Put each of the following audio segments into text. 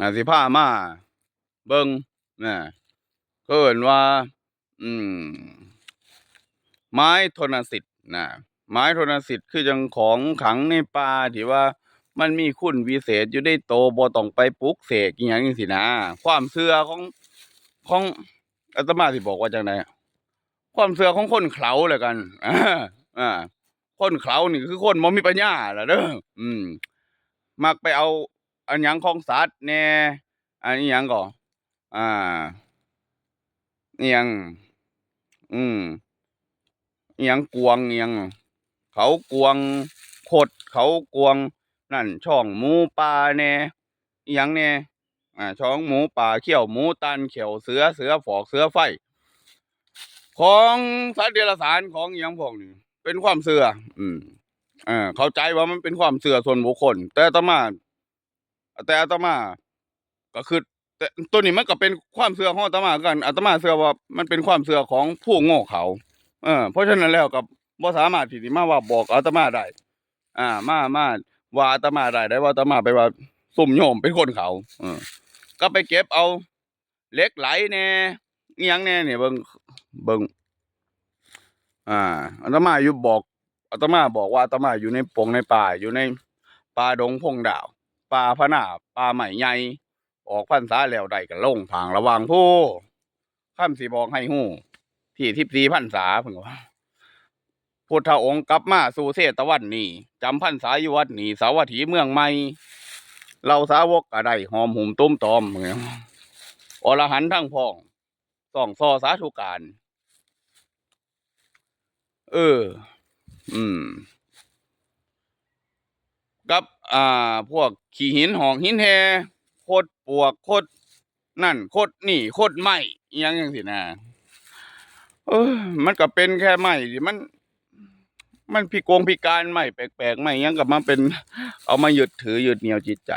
อาสิพามาเบิ่งนะก็เกินว่า อืม ไม้โทนสิทธิ์นะไม้โทนสิทธิ์คือจังของขังในป่าที่ว่า มันมีคุณวิเศษอยู่ในโตบ่ต้องไปปลุกเสกอหย่างนี้สินะความเชื่อของของอาตมาสิบอกว่าจังไดความเชื่อของคนเขาแหละกันอ่าคนเขานี่คือคนบ่มีปัญญาล่ะเด้ออืม มักไปเอา อันยังของสัตว์แหน่อันนี้ยังก็อ่านี่ยัง อืมอหยังกวงอหยังเขากวงขดเขากวง นั่น ช่องหมูป่าแหน่อหยังแหน่อ่าช่องหมูป่าเขี้ยวหมูตันเขี้ยวเสือเสือฝอกเสือไฟ ของสัตว์เดรัจฉานของยังพวกนี้เป็นความเชื่ออืมอ่าเข้าใจว่ามันเป็นความเชื่อส่วนบุคคล แต่อาตมา แต่อาตมา ก็คือ แต่ตัวนี้มันก็เป็นความเชื่อของอาตมากันอาตมาเชื่อว่ามันเป็นความเชื่อของผู้โง่เขา เออ เพราะฉะนั้นแล้วก็บ่สามารถที่สิมาว่าบอกอาตมาได้ อ่า มามาว่าอาตมาได้ได้ว่าอาตมาไปว่าสุ่มโยมเป็นคนเขา เออ ก็ไปเก็บเอาเล็กไหลแน่อีหยังแน่เนี่ยเบิงเบิงอ่าอาตมาอยู่บอกอาตมาบอกว่าอาตมาอยู่ในปงในป่าอยู่ในป่าดงพงดาว ป่าพะนาป่าใหม่ใหญ่ออกพรรษาแล้วได้ก็ลงผางระวังผู้คำสิบอกให้ฮู้ ที่ทิพสีพรรษาเพิ่นว่าพุทธองค์กลับมาสู่เทตะวันนี้จำพรรษาอยู่วัดนี้สาวัตถีเมืองใหม่เราสาวกก็ได้หอมหุ่มตุ้มตอมเหมือนอรหันทั้งพ้องส่องซอสาธุการ เออ อืม อ่า พวกขี้หินหองหินแฮโคดปวกโคดนั่นโคดนี่โคดไม้ยังจังสินะเออมันก็เป็นแค่ไม้ที่มัน มันพิกงพิการไม้แปลกๆไม้หยังกับมาเป็น เอามาหยึดถือหยึดเหนี่ยวจิตใจ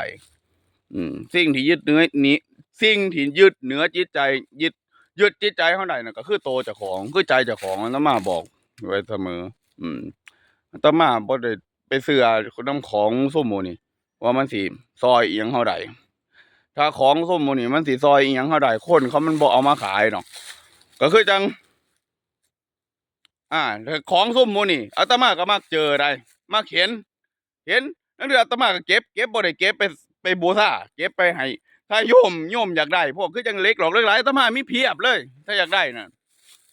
อืม สิ่งที่ยึดเนื้อนี้ สิ่งที่ยึดเหนือจิตใจ ยึดยึดจิตใจเขาได้น่ะก็คือโตจ้าของคือใจจ้าของอาตมาบอกไว้เสมอ อืมอาตมาบ่ได้ ไปเสือน้ำของส้มหมูนี่ ว่ามันสิซอยเอียงเฮาได้ถ้าของส้มหมูนี่มันสิซอยเอียงเฮาได้คนเขามันบ่เอามาขายเนาะก็คือจัง อ่าของส้มหมูนี่อาตมาก็มักเจอได้มักเห็น เห็นนั่นคืออาตมาก็เก็บเก็บบ่ได้เก็บไปไปบูชาเก็บไปให้ถ้าโยมโยมอยากได้ พวกคือจังเล็กหรอกเล็กหลายอาตมามีเพียบเลย ถ้าอยากได้น่ะ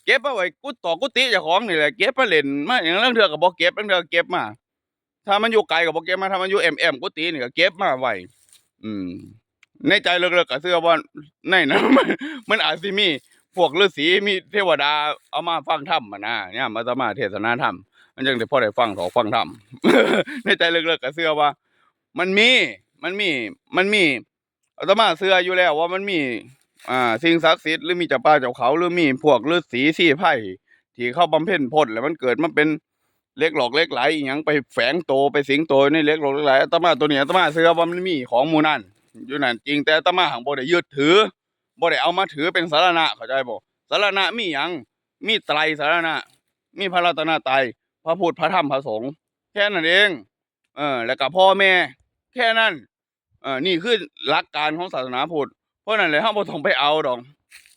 เก็บเอาไว้กุดต่อกุฏิเจ้าของนี่แหละเก็บมาเล่นมาอย่างนั้นเถื่อก็บ่เก็บนั่นเถื่อก็เก็บมา ถ้ามันอยู่ไกลก็บ่เก็บมาถ้ามันอยู่แอมแอมกุฏินี่ก็เก็บมาไว้อืม ในใจเลึกๆก็เชื่อว่าในนั้นมันมันอาจสิมีพวกฤาษีมีเทวดาเอามาฟังธรรมอะนะเนี่ยมาสมาเทศนาธรรมมันจึงได้พอได้ฟังถอฟังธรรมในใจเลึกๆก็เชื่อว่า มันมี มันมี มันมีอาตมาเชื่ออยู่แล้วว่ามันมี อ่า สิ่งศักดิ์สิทธิ์หรือมีเจ้าป่าเจ้าเขาหรือมีพวกฤาษีสี่ไพ่ที่เข้าบำเพ็ญพจน์แล้วมันเกิดมาเป็น เล็กหลอกเล็กไหลอหยังไปแฝงโตไปสิงโตในเล็กหลอกเล็กไหลอาตมาตัวเนี้ยอาตมาเชื่อว่ามันมีของมูนั่นอยู่นั่นจริงแต่อาตมาหังบ่ได้ยึดถือบ่ได้เอามาถือเป็นสารณะเข้าใจบ่สารณะมีหยังมีไตรสารณะ มีพระรัตนตรัยพระพุทธพระธรรมพระสงฆ์แค่นั้นเอง เออ แล้วก็พ่อแม่ แค่นั้นเออนี่คือหลักการของศาสนาพุทธเพราะนั่นเลยเฮาบ่ต้องไปเอาดอก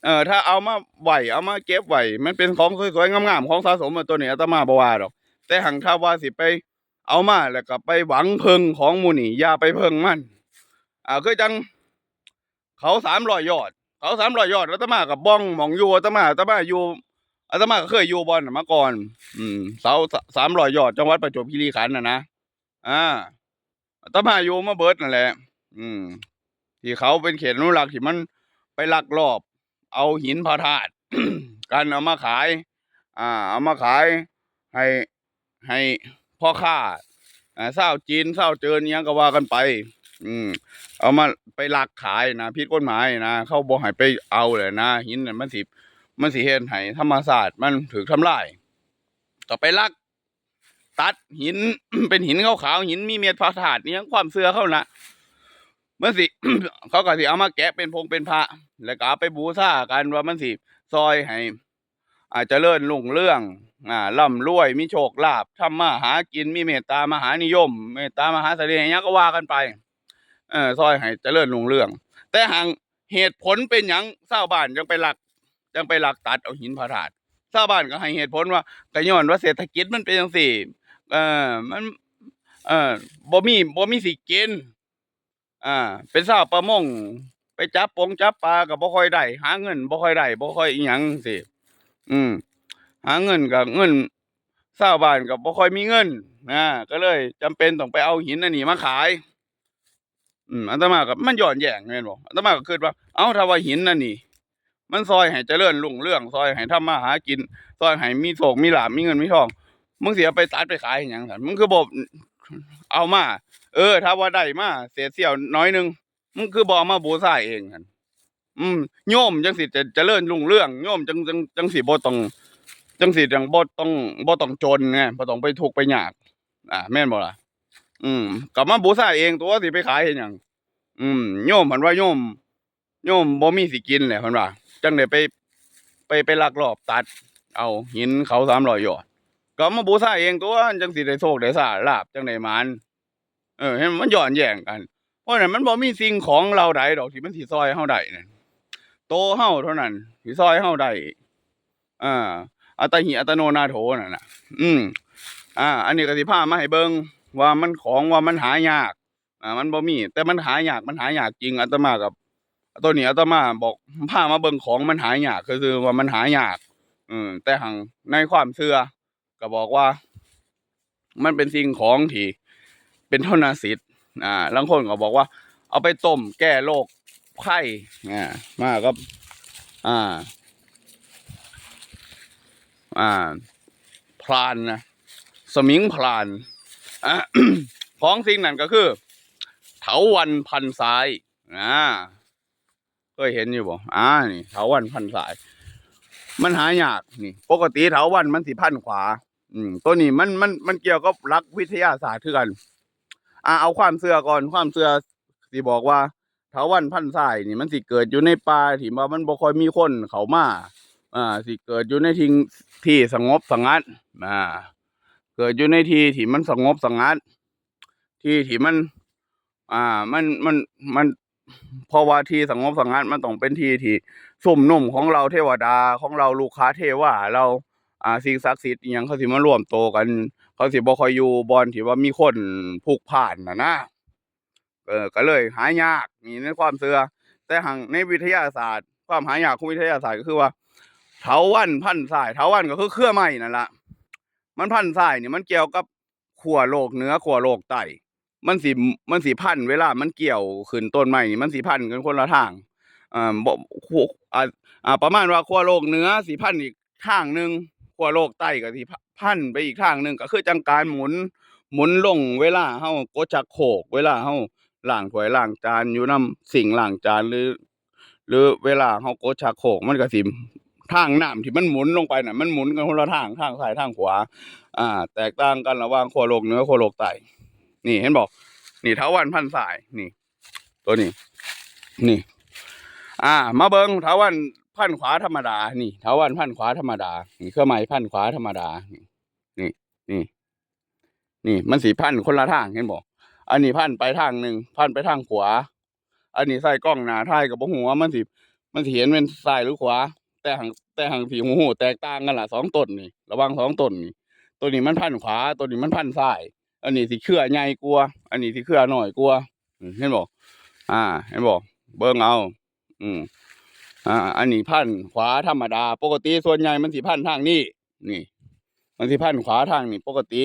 เออถ้าเอามาไหวเอามาเก็บไหวมันเป็นของสวยๆงามๆของสะสมตัวนี้อาตมาบ่ว่าดอก แต่หังถ้าว่าสิไป เอามาแล้วก็ไปหวังเพิงของมูนี่อย่าไปเพิงมันอ่าคือจัง เขา300ยยอด เขา300ยยอดอาตมากับบ้องหม่องอยู่อาตมาอาตมาอยู่อาตมาก็เคยอยู่บอนนมาก่อน อืมเสา300ยยอดจังหวัดประจวบคีรีขันธ์น่ะนะอ่าอาตมาอยู่มาเบิดนั่นแหละ อืม ที่เขาเป็นเขตอนุรักษ์ที่มันไปลักลอบ เอาหินพระธาตุกันเอามาขาย อ่า เอามาขายให้ ให้พ่อค้าเศร้าจีนเศร้าเจินอิหยังก็ว่ากันไป อืม เอามาไปลักขายนะผิดกฎหมายนะเขาบอกให้ไปเอาเลยนะหินมันสิมันสิเฮ็ดให้ธรรมศาสตร์มันถูกทำลายก็ไปลัก ตัดหิน เป็นหินขาวๆหินมีเม็ดพระธาตุนี่ยังความเสื่อเข้านะมันสิ เขาก็สิเอามาแกะเป็นพงเป็นพระ แล้วก็เอาไปบูชากันว่ามันสิซอยให้ อาจจะเลื่อนลุ่งเรื่องอ่าร่ำรวยมีโชคลาภทำมาหากินมีเมตตามหานิยม เมตตามหาเสน่ห์ยังก็ว่ากันไปเออซอยให้เจริญรุ่งเรื่อง แต่หางเหตุผลเป็นหยังชาบ้านยังไปหลักยังไปหลักตัดเอาหินพระธาตุชาบ้านก็ให้เหตุผลว่าก็ย้อนว่าเศรษฐกิจมันเป็นจังซี่เออมันเออบ่มีบ่มีสิกินอ่า เป็นชาวประมงไปจับปงจับปลาก็บ่ค่อยได้หาเงินบ่ค่อยได้บ่ค่อยอีหยังสิ อืม หาเงินก็เงินชาวบ้านก็บ่ค่อยมีเงินนะก็เลยจำเป็นต้องไปเอาหินอันนี้มาขาย อืมอาตมาก็มันย้อนแย้งแม่นบ่อาตมาก็คิดว่า เอ้าถ้าว่าหินนั่นนี่ มันซอยให้เจริญรุ่งเรื่อง ซอยให้ทำมาหากิน ซอยให้มีโชคมีลาภมีเงินมีทอง มึงเสิเอาไปตัดไปขายให้หยังซั่นมึงคือบ่เอามา เออ ถ้าว่าได้มาเศษเสี้ยวน้อยนึงมึงคือบอมาบูชาเองหั่น อืมโยมจังสิจะเจริญรุ่งเรื่องโยมจังจังจังสิบ่ต้องจังสิจังบ่ต้องบ่ต้องจนไงบ่ต้องไปทุกข์ไปยาก อ่า แม่นบ่ล่ะอืมก็มาบูชาเองตัวสิไปขายเฮ็ดหยังอืมโยมเพิ่นว่าโยมโยมบ่มีสิกินแหละเพิ่นว่าจังได้ไป ไปไปลักลอบตัด เอาหินเขา300ยยอดก็มาบูชาเองตัวจังสิได้โชคได้ลาลาบจังได้มานเออเห็นมันย้อนแย้งกันเพราะฉะนั้นมันบ่มีสิ่งของเราใดดอกที่มันสิซอยเฮาได้นั่น โตเฮาเท่านั้นสิซอยเฮาได้อ่าอัตหิอัตโนนาโถนั่นน่ะ อืมอ่า อันนี้ก็สิพามาให้เบิ่งว่ามันของว่ามันหายาก อ่า มันบ่มี แต่มันหายากมันหายากจริงอาตมากับตัวนี้อาตมาบอกพามาเบิ่งของมันหายากก็คือว่ามันหายาก อืมแต่หังในความเชื่อก็บอกว่า มันเป็นสิ่งของที่เป็นทนสิทธิ์อ่าบางคนก็บอกว่า เอาไปต้มแก้โรค ไข้อ่ามาก็อ่า อ่า พรานนะสมิงพรานอของสิ่งนั้นก็คือ เถาวันพันสายอ่าเคยเห็นอยู่บ่อ่านี่เถาวันพันสาย มันหายากนี่ ปกติเถาวันมันสิพันขวา อืมตัวนี้มันมันมันเกี่ยวกับหลักวิทยาศาสตร์คือกัน อ่าเอาความเชื่อก่อนความเชื่อสิบอกว่า เถาวันพันสายนี่มันสิเกิดอยู่ในป่าที่ว่ามันบ่ค่อยมีคนเขามาอ่าสิเกิดอยู่ในทิ้งที่สงบสงัดอ่าเกิดอยู่ในที่ที่มันสงบสงัด ที่ที่มัน อ่ามันมันมันเพราะว่าที่สงบสงัดมันต้องเป็นที่ที่สุ่มนุ่มของเราเทวดาของเราลูกค้าเทวาเรา อ่าสิ่งศักดิ์สิทธิ์อหยังเขาสิมาร่วมโตกัน เขาสิบ่ค่อยอยู่บอนที่ว่ามีคนพลุกพล่านนะนะ เออก็เลยหายากนี่ในความเชื่อแต่หังในวิทยาศาสตร์ ความหายากของวิทยาศาสตร์ก็คือว่าเถาวันพันสายเถาวันก็คือเครือไม้นั่นละมันพันสายเนี่ยมันเกี่ยวกับขั้วโลกเหนือขั้วโลกใต้มันสิมันสิพันเวลา มันเกี่ยวขึ้นต้นไม้นี่มันสิพันกันคนละทางอ่าบ่ขั้วอ่าประมาณว่าขั้วโลกเหนือสิพันอีกทางหนึ่งขั้วโลกใต้ก็สิพันไปอีกทางหนึ่งก็คือจังการหมุน หมุนลงเวลาเฮากดชักโคกเวลาเฮา ล้างถ้วยล้างจานอยู่นํสิ่งล้างจานหรือ หรือเวลาเฮากดชักโครกมันก็สิทางน้ำที่มันหมุนลงไปน่ะ มันหมุนกันคนละทางทางซ้ายทางขวา อ่า แตกต่างกันระหว่างขั้วโลกเหนือขั้วโลกใต้นี่เห็นบอก นี่เถาวันพันสายนี่ ตัวนี้ นี่ อ่า มาเบิงเถาวันพันขวาธรรมดา นี่เถาวันพันขวาธรรมดา นี่เครื่องหมายพันขวาธรรมดา นี่ นี่ นี่ นี่ มันสีพันคนละทางเห็นบอก อันนี้พันไปทางหนึ่งพันไปทางขวา อันนี้ใส่กล้องหนาท้ายกับหัวมันสิมันสิเห็นเป็นซ้ายหรือขวา แต่หังแต่หังสีหูแตกต่างกันล่ะสองต้นนี่ระวังสองต้นนี่ตัวนี้มันพันขวา ตัวนี้มันพันซ้าย อันนี้สิเครือใหญ่กลัว อันนี้สิเครือน้อยกลัวเห็นบอกอ่า เห็นบอกเบิ่งเอา อืมอ่า อันนี้พันขวาธรรมดา ปกติส่วนใหญ่มันสิพันทางนี้นี่ มันสิพันขวาทางนี่ปกติ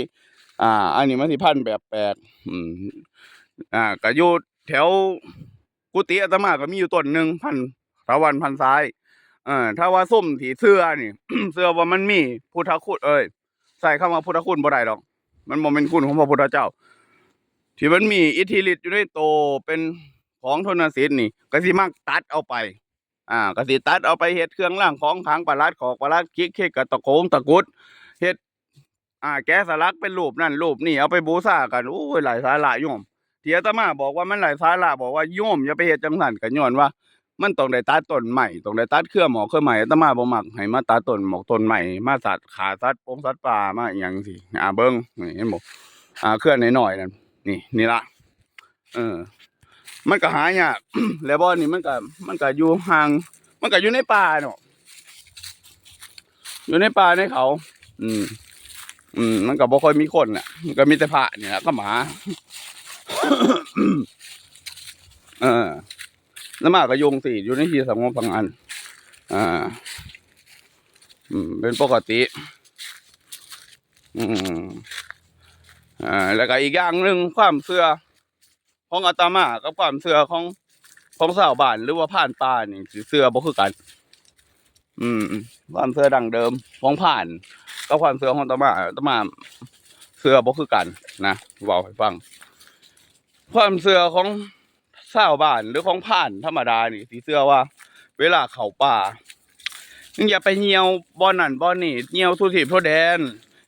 อ่า อันนี้มันสิพันแบบแปลกอืมอ่าก็อยู่แถวกุฏิอาตมาก็มีอยู่ต้นหนึ่งพันตะวันพันซ้าย เออถ้าว่าส้มถีเสื้อนี่ เสื้อว่ามันมีพุทธคุณเอ้ยใส่คำว่าพุทธคุณบ่ได้ดอก มันบ่เป็นคุณของพระพุทธเจ้า ที่มันมีอิทธิฤทธิ์อยู่ในโตเป็นของทนสิทธิ์นี่ก็สิมักตัดเอาไป อ่าก็สิตัดเอาไปเฮ็ดเครื่องรางของขังประลัดของประลัดคิกเค้กกะตะโกงตะกุดเฮ็ด อ่า แกสลักเป็นรูปนั่นรูปนี่เอาไปบูชากันโอ้ยหลายสาระโยมเที่อาตมาบอกว่ามันหลายสาระบอกว่าโยมอย่าไปเฮ็ดจังซั่นก็ย้อนว่า มันต้องได้ตัดต้นใหม่ต้องได้ตัดเครือหมอกเครือใหม่ตมาบ่มักให้มาตัดต้นหมอกต้นใหม่มาสัตว์ขาสัตว์ปงสัตว์ป่ามาอหยังสิอ่าเบิ่งนี่เห็นบ่อ่าเครือน้อยๆนั่นนี่นี่ละเออ มันก็หายากแล้วบ่อนี่มันก็มันก็อยู่ห่าง มันก็อยู่ในป่าเนาะอยู่ในป่าในเขา อืม อืมมันก็บ่ค่อยมีคนน่ะมันก็มีแต่พระเนี่ยก็หมา เออแล้วหมาก็ยุงสิอยู่ในที่สงบพังอันอ่า อืม เป็นปกติ อืมอ่าแล้วก็อีกอย่างหนึ่งความเชื่อของอาตมากับความเชื่อของของชาวบ้านหรือว่าผ่านป่านี่สิเชื่อบ่คือกัน อืม ความเชื่อดั้งเดิมของผ่าน กับความเชื่อของตมาตมาเชื่อบ่คือกันนะเว้าให้ฟัง ความเชื่อของชาวบ้านหรือของผ่านธรรมดานี่สิเชื่อว่า เวลาเขาป่ามึงอย่าไปเหี่ยวบ่อนนั่นบ่อนนี่เหี่ยวทุทิพทั่วแดน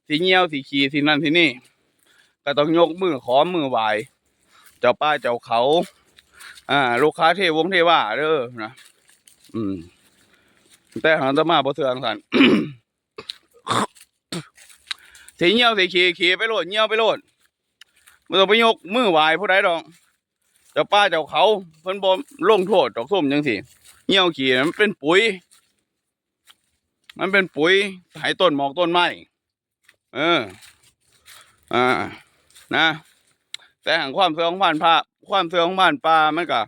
สิเหี่ยวสิขี่สินั่นสินี่ ก็ต้องยกมือขอมือไหวเจ้าป้าเจ้าเขา อ่า ลูกค้าเทวงเทว่าเด้อนะอืม แต่หันตมาบ่เทืองสัน สิเหี่ยวสิขี่ขี่ไปโลดเหี่ยวไปโลดบ่ต้องไปยกมือไหวผู้ใดดอกเจ้าป้าเจ้าเขาเพิ่นบ่ลงโทษดอกส้มจังซี่เหี่ยวขี่มันเป็นปุ๋ย มันเป็นปุ๋ยให้ต้นหมอกต้นไม้เออ อ่า นะ แต่หางความเสื่อของผ่านพระความเสื่อของผ่านป่ามันก็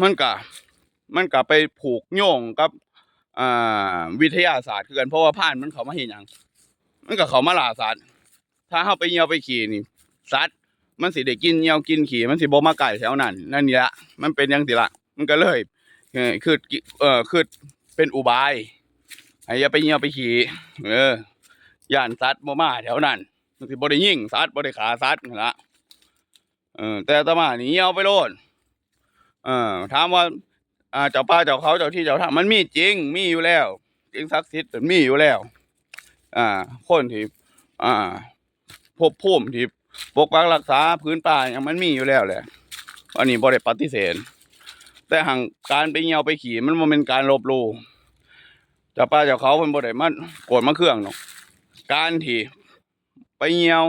มันก็มันก็ไปผูกโยงกับ อ่า วิทยาศาสตร์คือกันเพราะว่าผ่านมันเขามาเห็นอย่าง มันก็เขามาล่าสัตว์ถ้าเข้าไปเหี่ยวไปขี่นี่สัตว์มันสิได้กินเหี่ยวกินขี่มันสิบ่มาไก่แถวนั้นนั่นนี่ละมันเป็นยังสิละมันก็เลยคือเออคือเป็นอุบายให้อย่าไปเหี่ยวไปขี่เออย่านสัตว์บ่มาแถวนั้นมันสิบ่ได้ยิ่งสัตว์บ่ได้ขาสัตว์นั่ละเออแต่ตมาหนี่เอาไปโลดเออถามว่าอ่าเจ้าป้าเจ้าเขาเจ้าที่เจ้าทางมันมีจริงมีอยู่แล้วจริงศักดิ์สิทธิ์มันมีอยู่แล้ว อ่าคนที่อ่าภพภูมิที่ปกปักรักษาพื้นป่าอย่างมันมีอยู่แล้วแหละอันนี้บ่ได้ปฏิเสธแต่ห่างการไปเหี่ยวไปขี่มันมันเป็นการลบลู่จ้าป้าจ้าเขาเพิ่นบ่ได้มันโกรธมาเครื่องหรอกการที่ไปเหี่ยว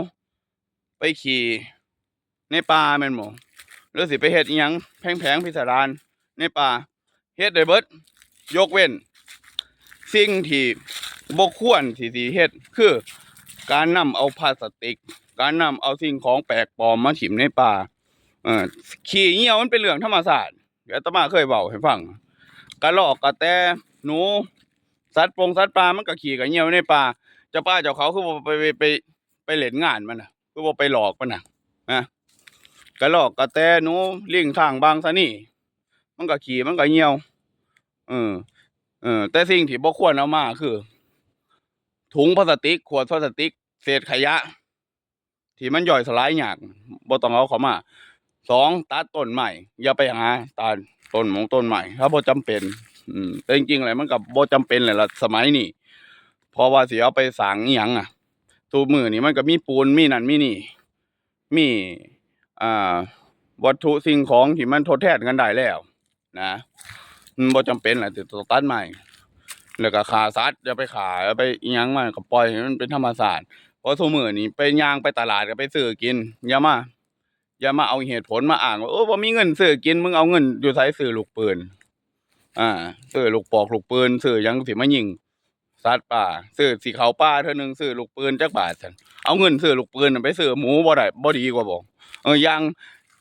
ไปขี่ในป่าแม่นบ่หรือสิไปเฮ็ดอียังแพงๆพิสดารในป่าเฮ็ดได้เบิดยกเว้น สิ่งที่ บ่ควรที่สิเฮ็ดคือ การนำเอาพลาสติก การนำเอาสิ่งของแปลกปลอมมาถิ่มในป่าเออขี่เหี่ยวมันเป็นเรื่องธรรมศาสตร์เดี๋ยวอาตมาเคยเว้าให้ฟังกระรอกกระแตหนูสัตว์ปงสัตว์ป่ามันก็ขี่กับเหี่ยวในป่าเจ้าป้าเจ้าเขาคือบ่ไปไปไปไปเล่นงานมันน่ะคือบ่ไปหลอกมันน่ะนะกระหลอกกระแตหนูเลี้ยงทางบางซะนี่ มันก็ขี่มันก็เหี่ยวเออเออแต่สิ่งที่บ่ควรเอามาคือ ถุงพลาสติก ขวดพลาสติก เศษขยะ ที่มันย่อยสลายยากบ่ต้องเอาเข้ามาสองตัดต้นใหม่ อย่าไปหาตัดต้นหมงต้นใหม่ถ้าบ่จำเป็น อืมแต่จริงๆแล้วมันก็บ่จำเป็นเลยละสมัยนี้เพราะว่าสิเอาไปสางอีหยังอะตูมือนี่มันก็มีปูนมีนั่นมีนี่ มีอ่าวัตถุสิ่งของที่มันทดแทนกันได้แล้ว นะมันบ่จำเป็นแหละที่ต้องตัดใหม่ แล้วก็ขาสัตว์อย่าไปขายไปยังมันก็ปล่อยให้มันเป็นธรรมชาสติเพราะทุกมื้อนี้ไปย่างไปตลาดก็ไปซื้อกินอย่ามาอย่ามาเอาเหตุผลมาอ้างว่าโอ้บ่มีเงินซื้อกินมึงเอาเงินอยู่ไสซื้อลูกปืน อ่าซื้อลูกปอกลูกปืนซื้อยังสิมายิงสัตว์ป่าซื้อสีขาวป่าเท่านึงซื้อลูกปืนจักบาทซั่นเอาเงินซื้อลูกปืนไปซื้อหมูบ่ได้บ่ดีกว่าบ่เออยาง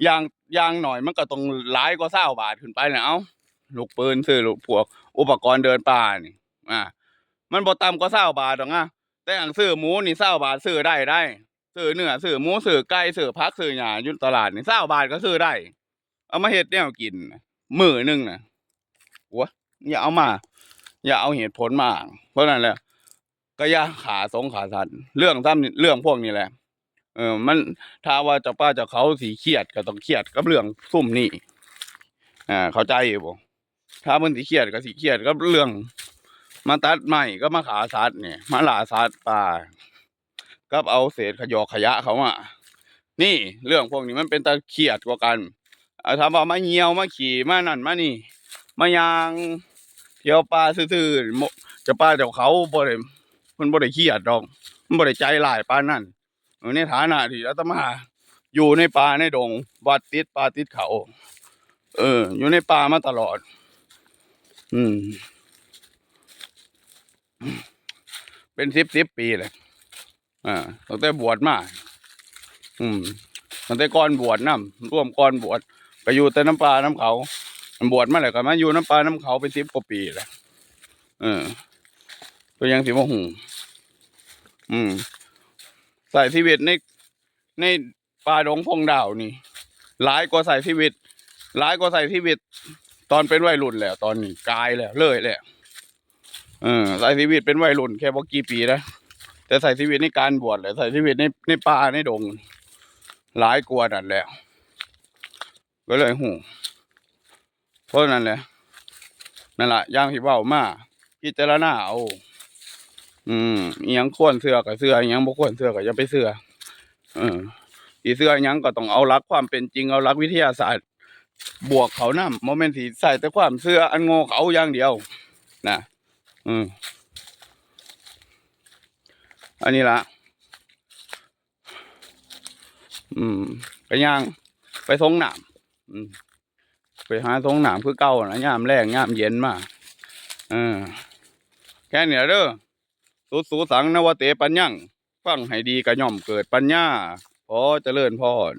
ยางยางหน่อยมันก็ต้องหลายกว่า20บาทขึ้นไปน่ะเอ้าลูกปืนซื้อลูกพวกอุปกรณ์เดินป่านี่ อ่ามันบ่ต่ำกว่า20บาทดอกนะแต่อังซื้อหมูนี่20บาทซื้อได้ได้ซื้อเนื้อซื้อหมูซื้อไก่ซื้อผักซื้อหญ้าอยู่ตลาดนี่20บาทก็ซื้อได้ เอามาเฮ็ดแนวกินมื้อหนึงน่ะโอ้อย่าเอามา อย่าเอาเหตุผลมาเพราะนั่นแหละก็อย่าขาสงขาสัตว์เรื่องซ้ำเรื่องพวกนี้แหละ เออ มันถ้าว่าเจ้าป้าเจ้าเขาสีเครียดก็ต้องเครียดกับเรื่องซุ่มนี่อ่าเข้าใจอยู่บ่ถ้ามันสีเครียดก็สีเครียดกับเรื่อง มาตัดไม้ก็มาขาสัตว์เนี่ยมาหล่าสัตว์ป่ากับเอาเศษขยอกขยะเขามานี่เรื่องพวกนี้มันเป็นตาเครียดกว่ากันเอาถามามาเหี่ยวมาขี่มานั่นมานี่ มายางเที่ยวป่าซื่อๆจะป่าเจ้าเขาบ่ได้มันบ่ได้เครียดดอก มันบ่ได้ใจหลายปลานนั้นในฐานะที่อาตมาอยู่ในป่าในดงวัดติดป่าติดเขา เออ อยู่ในป่ามาตลอด อืม เป็นสิบสิบปีเลยอ่าตั้งแต่บวชมาอืมตั้งแต่ก่อนบวชน้ำร่วมก่อนบวชก็อยู่แต่น้ำปลาน้ำเขาบวชมาแล้วก็มาอยู่น้ำปลาน้ำเขาเป็นสิบกว่าปีแล้วเออก็ยังสิว่าหูอืมใส่ชีวิตในในป่าดงพงดาวนี่หลายกว่าใส่ชีวิตหลายกว่าใส่ชีวิต ตอนเป็นวัยรุ่นแล้ว ตอนนี้กายแล้วเลยแล้ว เออใส่ชีวิตเป็นวัยรุ่นแค่บ่กี่ปีนะแต่ใส่ชีวิตในการบวชเลยใส่ชีวิตในในป่าในดง หลายกว่านั่นแล้วก็เลยหูเพราะนั่นแหละนั่นแหละย่างที่เว้ามาพิจารณาเอาอืมยังควรเสือกับเสืออีหยังบ่ควรเสือก็อย่าไปเสือเออสีเสืออีหยังก็ต้องเอาหลักความเป็นจริงเอาหลักวิทยาศาสตร์ บวกเขานำโมเมนต์สีใส่แต่ความเสืออันโง่เขาอย่างเดียวนะ อืม อันนี้ละอืม ไปย่าง ไปทงหนามอืม ไปหาทงหนามคือเก่านะยามแรงยามเย็นมาเออแค่เนี้ยเด้อสุดสูสังนวเตปัญญัง ฟังให้ดีกระย่อมเกิดปัญญาพอเจริญพร